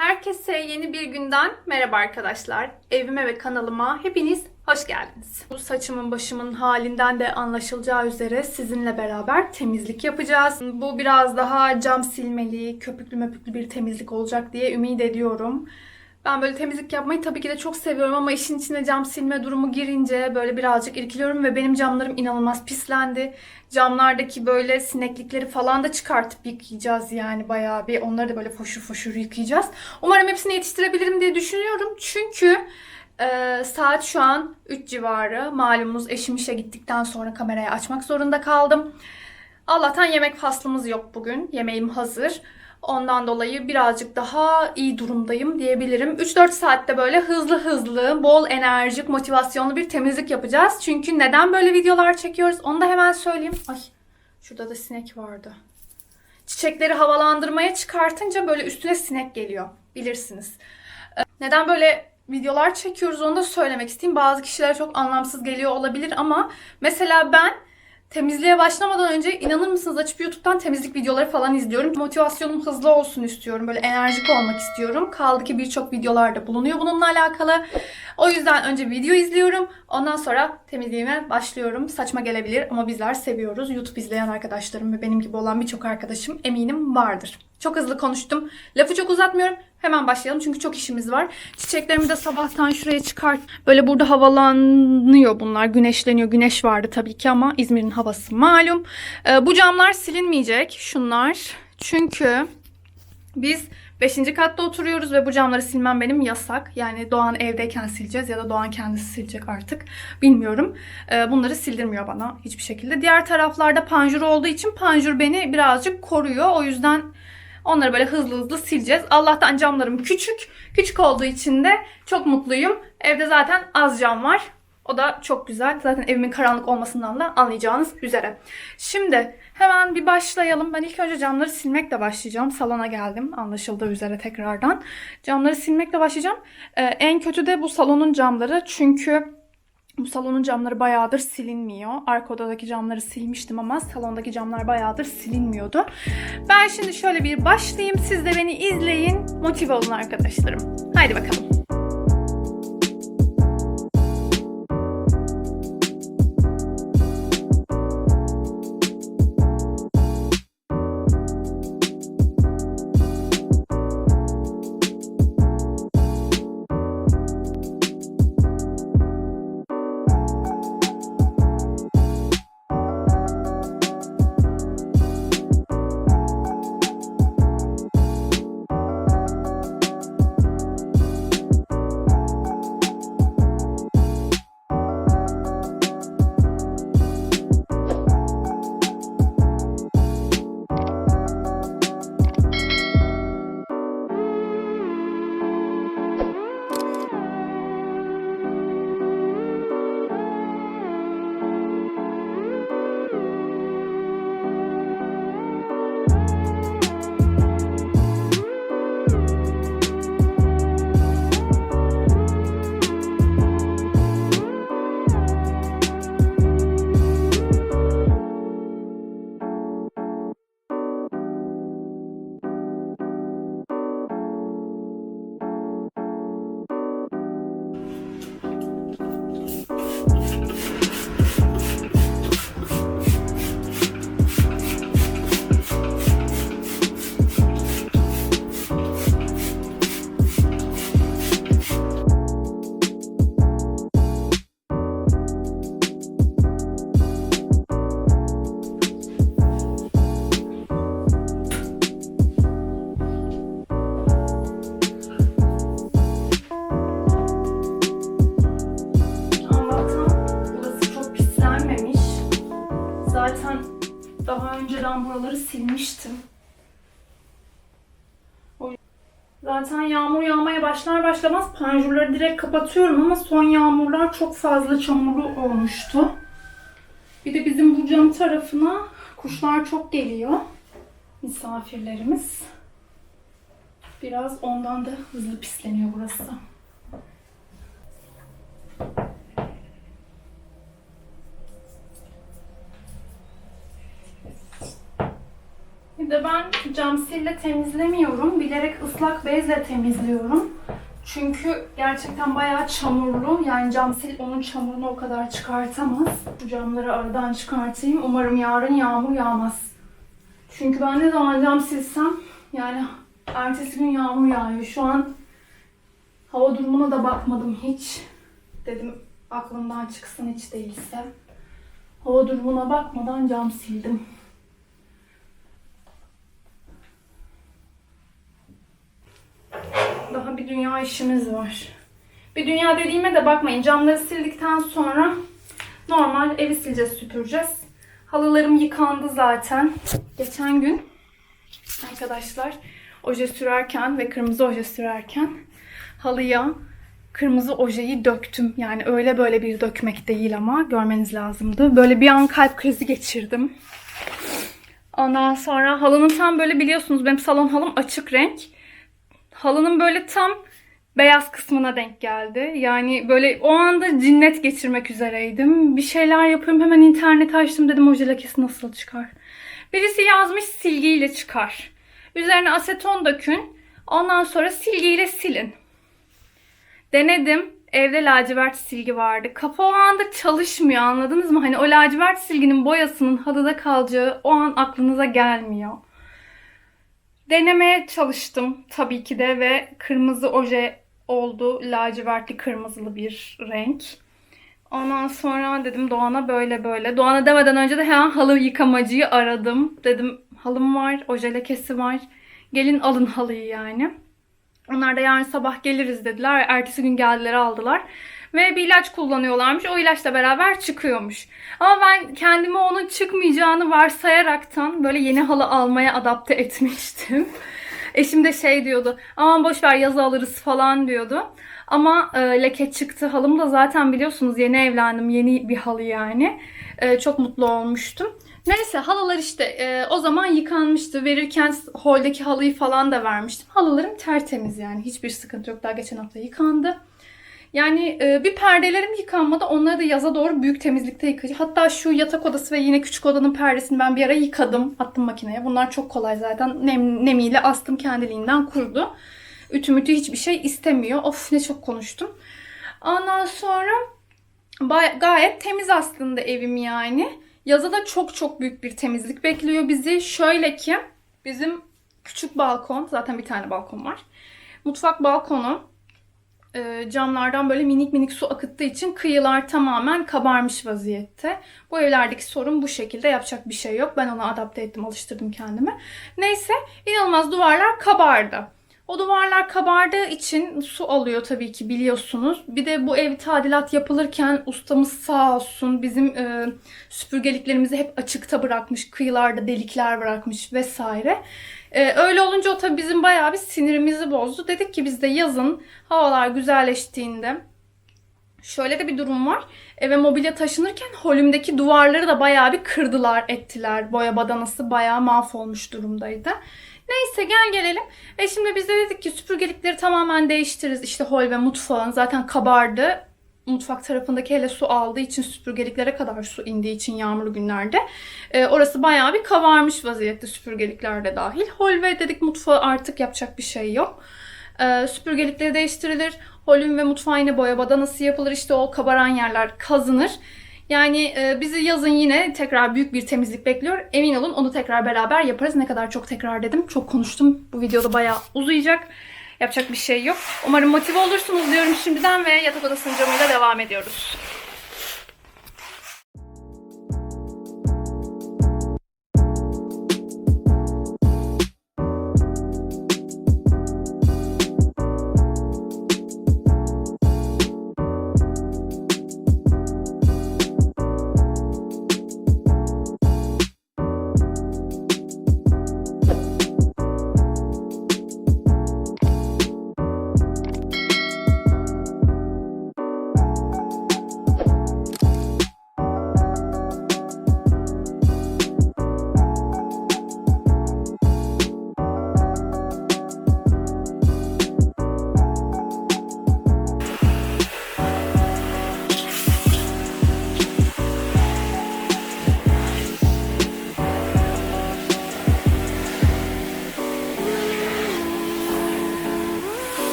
Herkese yeni bir günden merhaba arkadaşlar. Evime ve kanalıma hepiniz hoş geldiniz. Bu saçımın başımın halinden de anlaşılacağı üzere sizinle beraber temizlik yapacağız. Bu biraz daha cam silmeli, köpüklü möpüklü bir temizlik olacak diye ümit ediyorum. Ben böyle temizlik yapmayı tabii ki de çok seviyorum ama işin içine cam silme durumu girince böyle birazcık irkiliyorum ve benim camlarım inanılmaz pislendi. Camlardaki böyle sineklikleri falan da çıkartıp yıkayacağız yani bayağı bir. Onları da böyle foşur foşur yıkayacağız. Umarım hepsini yetiştirebilirim diye düşünüyorum. Çünkü e, saat şu an 3 civarı. Malumunuz eşim işe gittikten sonra kamerayı açmak zorunda kaldım. Allah'tan yemek faslımız yok bugün. Yemeğim hazır. Ondan dolayı birazcık daha iyi durumdayım diyebilirim. 3-4 saatte böyle hızlı hızlı, bol enerjik, motivasyonlu bir temizlik yapacağız. Çünkü neden böyle videolar çekiyoruz onu da hemen söyleyeyim. Ay şurada da sinek vardı. Çiçekleri havalandırmaya çıkartınca böyle üstüne sinek geliyor. Bilirsiniz. Ee, Neden böyle videolar çekiyoruz onu da söylemek isteyeyim. Bazı kişilere çok anlamsız geliyor olabilir ama mesela ben Temizliğe başlamadan önce inanır mısınız açıp YouTube'dan temizlik videoları falan izliyorum. Motivasyonum hızlı olsun istiyorum. Böyle enerjik olmak istiyorum. Kaldı ki birçok videolarda bulunuyor bununla alakalı. O yüzden önce video izliyorum. Ondan sonra temizliğime başlıyorum. Saçma gelebilir ama bizler seviyoruz. YouTube izleyen arkadaşlarım ve benim gibi olan birçok arkadaşım eminim vardır. Çok hızlı konuştum. Lafı çok uzatmıyorum. Hemen başlayalım çünkü çok işimiz var. Çiçeklerimi de sabahtan şuraya çıkart. Böyle burada havalanıyor bunlar. Güneşleniyor. Güneş vardı tabii ki ama İzmir'in havası malum. Ee, bu camlar silinmeyecek. Şunlar. Çünkü biz 5. katta oturuyoruz ve bu camları silmem benim yasak. Yani Doğan evdeyken sileceğiz ya da Doğan kendisi silecek artık. Bilmiyorum. Ee, bunları sildirmiyor bana hiçbir şekilde. Diğer taraflarda panjur olduğu için panjur beni birazcık koruyor. O yüzden onları böyle hızlı hızlı sileceğiz. Allah'tan camlarım küçük. Küçük olduğu için de çok mutluyum. Evde zaten az cam var. O da çok güzel. Zaten evimin karanlık olmasından da anlayacağınız üzere. Şimdi hemen bir başlayalım. Ben ilk önce camları silmekle başlayacağım. Salona geldim anlaşıldığı üzere tekrardan. Camları silmekle başlayacağım. Ee, en kötü de bu salonun camları. Çünkü bu salonun camları bayağıdır silinmiyor. Arka odadaki camları silmiştim ama salondaki camlar bayağıdır silinmiyordu. Ben şimdi şöyle bir başlayayım. Siz de beni izleyin. Motive olun arkadaşlarım. Haydi bakalım. Zaten yağmur yağmaya başlar başlamaz panjurları direkt kapatıyorum ama son yağmurlar çok fazla çamurlu olmuştu. Bir de bizim bu cam tarafına kuşlar çok geliyor. Misafirlerimiz. Biraz ondan da hızlı pisleniyor burası. De ben cam sille temizlemiyorum. Bilerek ıslak bezle temizliyorum. Çünkü gerçekten bayağı çamurlu. Yani cam sil onun çamurunu o kadar çıkartamaz. Bu camları aradan çıkartayım. Umarım yarın yağmur yağmaz. Çünkü ben ne zaman cam silsem yani ertesi gün yağmur yağıyor. Şu an hava durumuna da bakmadım hiç. Dedim aklımdan çıksın hiç değilse. Hava durumuna bakmadan cam sildim. Daha bir dünya işimiz var. Bir dünya dediğime de bakmayın. Camları sildikten sonra normal evi sileceğiz, süpüreceğiz. Halılarım yıkandı zaten. Geçen gün arkadaşlar oje sürerken ve kırmızı oje sürerken halıya kırmızı ojeyi döktüm. Yani öyle böyle bir dökmek değil ama görmeniz lazımdı. Böyle bir an kalp krizi geçirdim. Ondan sonra halının tam böyle biliyorsunuz benim salon halım açık renk. Halının böyle tam beyaz kısmına denk geldi. Yani böyle o anda cinnet geçirmek üzereydim. Bir şeyler yapıyorum hemen internet açtım dedim oje lekesi nasıl çıkar. Birisi yazmış silgiyle çıkar. Üzerine aseton dökün. Ondan sonra silgiyle silin. Denedim. Evde lacivert silgi vardı. Kafa o anda çalışmıyor anladınız mı? Hani o lacivert silginin boyasının halıda kalacağı o an aklınıza gelmiyor. Denemeye çalıştım tabii ki de ve kırmızı oje oldu. Lacivertli kırmızılı bir renk. Ondan sonra dedim Doğan'a böyle böyle. Doğan'a demeden önce de hemen halı yıkamacıyı aradım. Dedim halım var, oje lekesi var. Gelin alın halıyı yani. Onlar da yarın sabah geliriz dediler. Ertesi gün geldiler aldılar. Ve bir ilaç kullanıyorlarmış. O ilaçla beraber çıkıyormuş. Ama ben kendimi onun çıkmayacağını varsayaraktan böyle yeni halı almaya adapte etmiştim. Eşim de şey diyordu. Aman boş ver yazı alırız falan diyordu. Ama e, leke çıktı. Halım da zaten biliyorsunuz yeni evlendim. Yeni bir halı yani. E, çok mutlu olmuştum. Neyse halılar işte e, o zaman yıkanmıştı. Verirken holdeki halıyı falan da vermiştim. Halılarım tertemiz yani. Hiçbir sıkıntı yok. Daha geçen hafta yıkandı. Yani e, bir perdelerim yıkanmadı. Onları da yaza doğru büyük temizlikte yıkayacağım. Hatta şu yatak odası ve yine küçük odanın perdesini ben bir ara yıkadım. Attım makineye. Bunlar çok kolay zaten. Nem, nemiyle astım kendiliğinden kurudu. Ütü mütü hiçbir şey istemiyor. Of ne çok konuştum. Ondan sonra gayet temiz aslında evim yani. Yaza da çok çok büyük bir temizlik bekliyor bizi. Şöyle ki bizim küçük balkon, zaten bir tane balkon var. Mutfak balkonu e, camlardan böyle minik minik su akıttığı için kıyılar tamamen kabarmış vaziyette. Bu evlerdeki sorun bu şekilde yapacak bir şey yok. Ben ona adapte ettim, alıştırdım kendimi. Neyse inanılmaz duvarlar kabardı. O duvarlar kabardığı için su alıyor tabii ki biliyorsunuz. Bir de bu ev tadilat yapılırken ustamız sağ olsun bizim e, süpürgeliklerimizi hep açıkta bırakmış. Kıyılarda delikler bırakmış vesaire. E, öyle olunca o tabii bizim bayağı bir sinirimizi bozdu. Dedik ki biz de yazın havalar güzelleştiğinde Şöyle de bir durum var. Eve mobilya taşınırken holümdeki duvarları da bayağı bir kırdılar, ettiler. Boya badanası bayağı mahvolmuş durumdaydı. Neyse gel gelelim. Ve şimdi biz de dedik ki süpürgelikleri tamamen değiştiririz. İşte hol ve mutfağın zaten kabardı. Mutfak tarafındaki hele su aldığı için süpürgeliklere kadar su indiği için yağmurlu günlerde. e, orası bayağı bir kabarmış vaziyette süpürgeliklerde dahil. Hol ve dedik mutfağı artık yapacak bir şey yok. E, süpürgelikleri değiştirilir. Holün ve mutfağın yine boya badanası yapılır. İşte o kabaran yerler kazınır. Yani e, bizi yazın yine tekrar büyük bir temizlik bekliyor. Emin olun onu tekrar beraber yaparız. Ne kadar çok tekrar dedim. Çok konuştum. Bu videoda bayağı uzayacak. Yapacak bir şey yok. Umarım motive olursunuz diyorum şimdiden ve yatak odasının camıyla devam ediyoruz.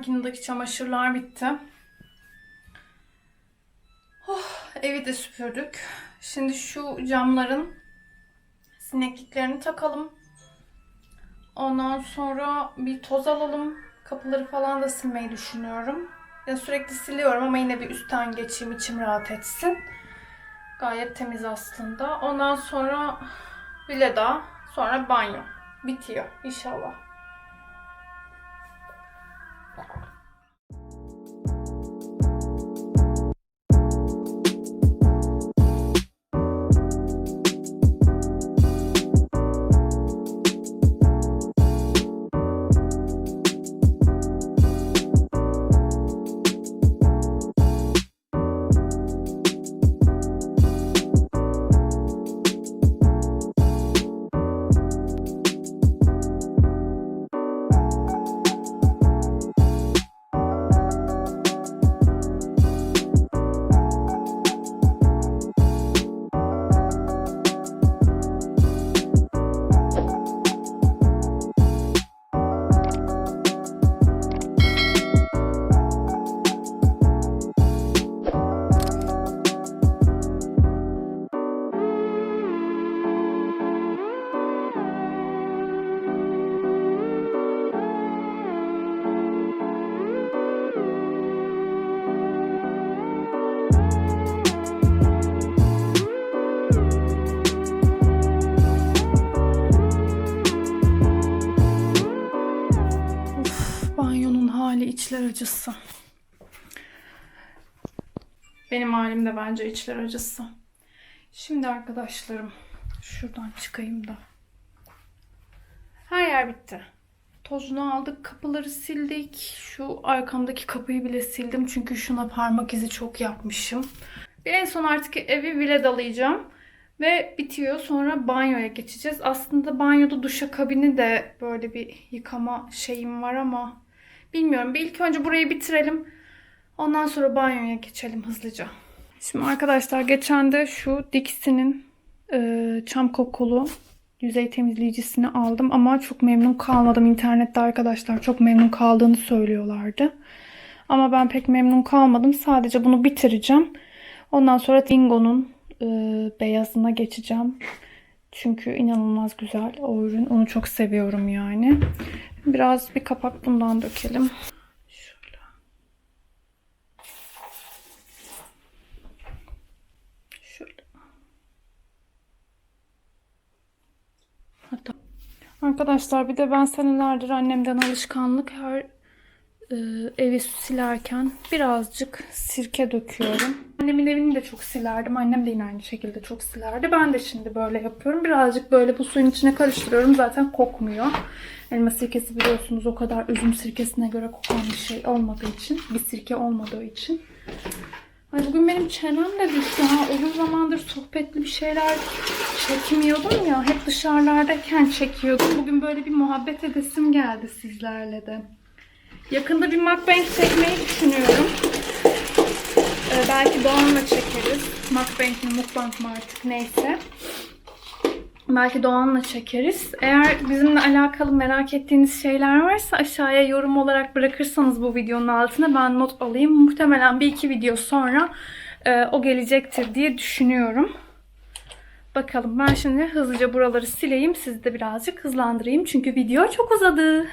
Buzdolabındaki çamaşırlar bitti. Oh, evi de süpürdük. Şimdi şu camların sinekliklerini takalım. Ondan sonra bir toz alalım. Kapıları falan da silmeyi düşünüyorum. Ya sürekli siliyorum ama yine bir üstten geçeyim içim rahat etsin. Gayet temiz aslında. Ondan sonra vileda, sonra banyo. Bitiyor inşallah. Benim halim de bence içler acısı. Şimdi arkadaşlarım şuradan çıkayım da. Her yer bitti. Tozunu aldık, kapıları sildik. Şu arkamdaki kapıyı bile sildim çünkü şuna parmak izi çok yapmışım. Bir en son artık evi viledalayacağım. Ve bitiyor. Sonra banyoya geçeceğiz. Aslında banyoda duşakabini de böyle bir yıkama şeyim var ama bilmiyorum. Bir ilk önce burayı bitirelim. Ondan sonra banyoya geçelim hızlıca. Şimdi arkadaşlar geçen de şu Dixie'nin e, çam kokulu yüzey temizleyicisini aldım ama çok memnun kalmadım. İnternette arkadaşlar çok memnun kaldığını söylüyorlardı. Ama ben pek memnun kalmadım. Sadece bunu bitireceğim. Ondan sonra Tingo'nun e, beyazına geçeceğim. Çünkü inanılmaz güzel o ürün. Onu çok seviyorum yani. Biraz bir kapak bundan dökelim. Şöyle. Şöyle. Hatta Arkadaşlar bir de ben senelerdir annemden alışkanlık her e, evi silerken birazcık sirke döküyorum. Annemin evini de çok silerdim. Annem de yine aynı şekilde çok silerdi. Ben de şimdi böyle yapıyorum. Birazcık böyle bu suyun içine karıştırıyorum. Zaten kokmuyor. Elma sirkesi biliyorsunuz o kadar üzüm sirkesine göre kokan bir şey olmadığı için. Bir sirke olmadığı için. Ay bugün benim çenem de düştü ha. Uzun zamandır sohbetli bir şeyler çekmiyordum ya. Hep dışarılardayken çekiyordum. Bugün böyle bir muhabbet edesim geldi sizlerle de. Yakında bir mukbang çekmeyi düşünüyorum. Ee, belki Doğan'la çekeriz. Mukbang mi mukbang mı artık neyse. Belki Doğan'la çekeriz. Eğer bizimle alakalı merak ettiğiniz şeyler varsa aşağıya yorum olarak bırakırsanız bu videonun altına ben not alayım. Muhtemelen bir iki video sonra e, o gelecektir diye düşünüyorum. Bakalım ben şimdi hızlıca buraları sileyim. Sizi de birazcık hızlandırayım. Çünkü video çok uzadı.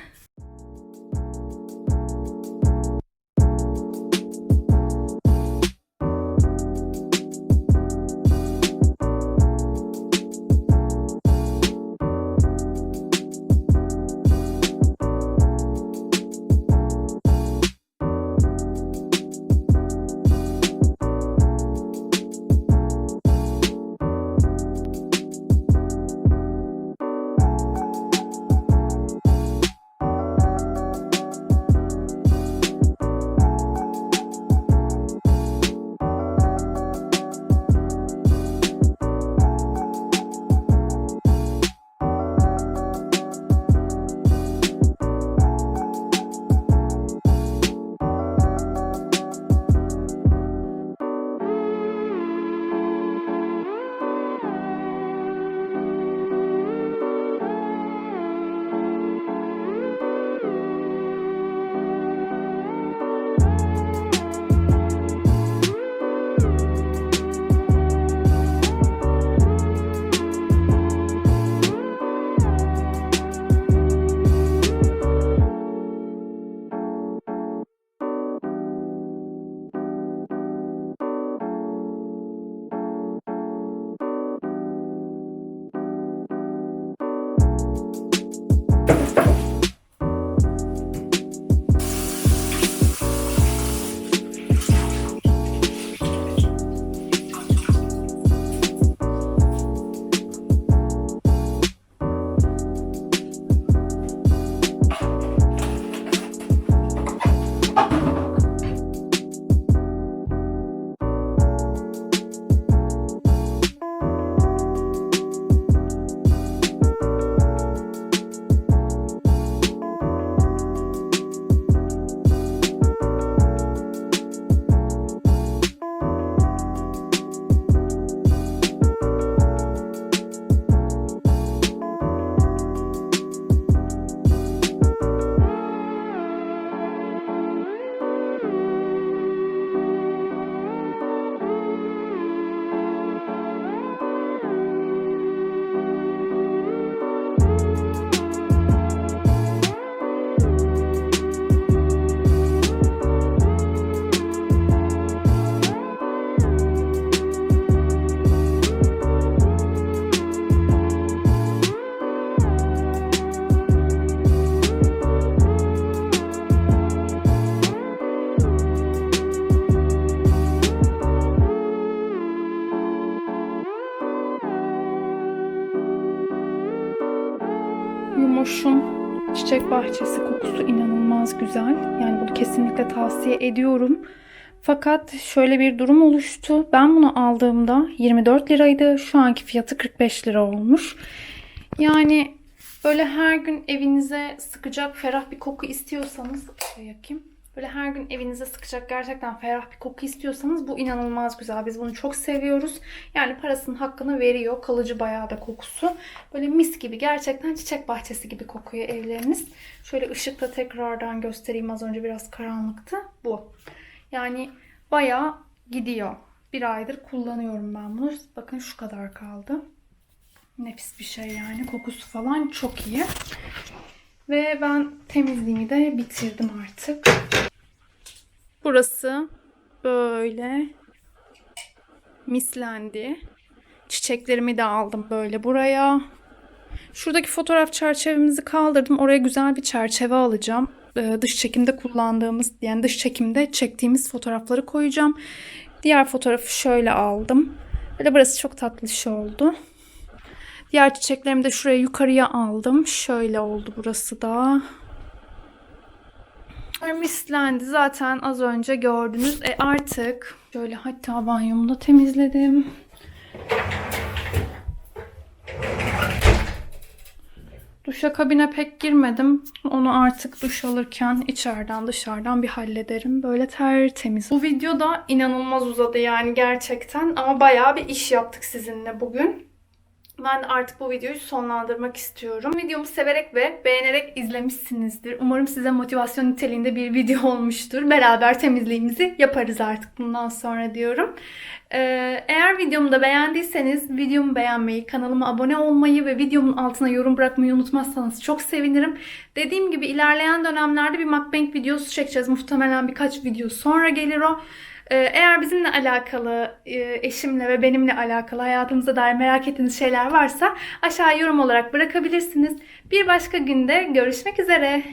Tavsiye ediyorum. Fakat şöyle bir durum oluştu. Ben bunu aldığımda 24 liraydı. Şu anki fiyatı 45 lira olmuş. Yani böyle her gün evinize sıkacak ferah bir koku istiyorsanız şey yakayım. Böyle her gün evinize sıkacak gerçekten ferah bir koku istiyorsanız bu inanılmaz güzel. Biz bunu çok seviyoruz. Yani parasının hakkını veriyor. Kalıcı bayağı da kokusu. Böyle mis gibi gerçekten çiçek bahçesi gibi kokuyor evleriniz. Şöyle ışıkla tekrardan göstereyim. Az önce biraz karanlıktı. Bu. Yani bayağı gidiyor. Bir aydır kullanıyorum ben bunu. Bakın şu kadar kaldı. Nefis bir şey yani. Kokusu falan çok iyi. Ve ben temizliğimi de bitirdim artık. Burası böyle mislendi. Çiçeklerimi de aldım böyle buraya. Şuradaki fotoğraf çerçevemizi kaldırdım. Oraya güzel bir çerçeve alacağım. Ee, dış çekimde kullandığımız, yani dış çekimde çektiğimiz fotoğrafları koyacağım. Diğer fotoğrafı şöyle aldım. Böyle burası çok tatlış oldu. Diğer çiçeklerimi de şuraya yukarıya aldım. Şöyle oldu burası da. Mislendi zaten az önce gördünüz. E artık şöyle hatta banyomu da temizledim. Duşa kabine pek girmedim. Onu artık duş alırken içeriden dışarıdan bir hallederim. Böyle tertemiz. Bu video da inanılmaz uzadı yani gerçekten. Ama bayağı bir iş yaptık sizinle bugün. Ben artık bu videoyu sonlandırmak istiyorum. Videomu severek ve beğenerek izlemişsinizdir. Umarım size motivasyon niteliğinde bir video olmuştur. Beraber temizliğimizi yaparız artık bundan sonra diyorum. Ee, eğer videomu da beğendiyseniz videomu beğenmeyi, kanalıma abone olmayı ve videomun altına yorum bırakmayı unutmazsanız çok sevinirim. Dediğim gibi ilerleyen dönemlerde bir mukbang videosu çekeceğiz. Muhtemelen birkaç video sonra gelir o. Ee, Eğer bizimle alakalı, e, eşimle ve benimle alakalı hayatımıza dair merak ettiğiniz şeyler varsa aşağı yorum olarak bırakabilirsiniz. Bir başka günde görüşmek üzere.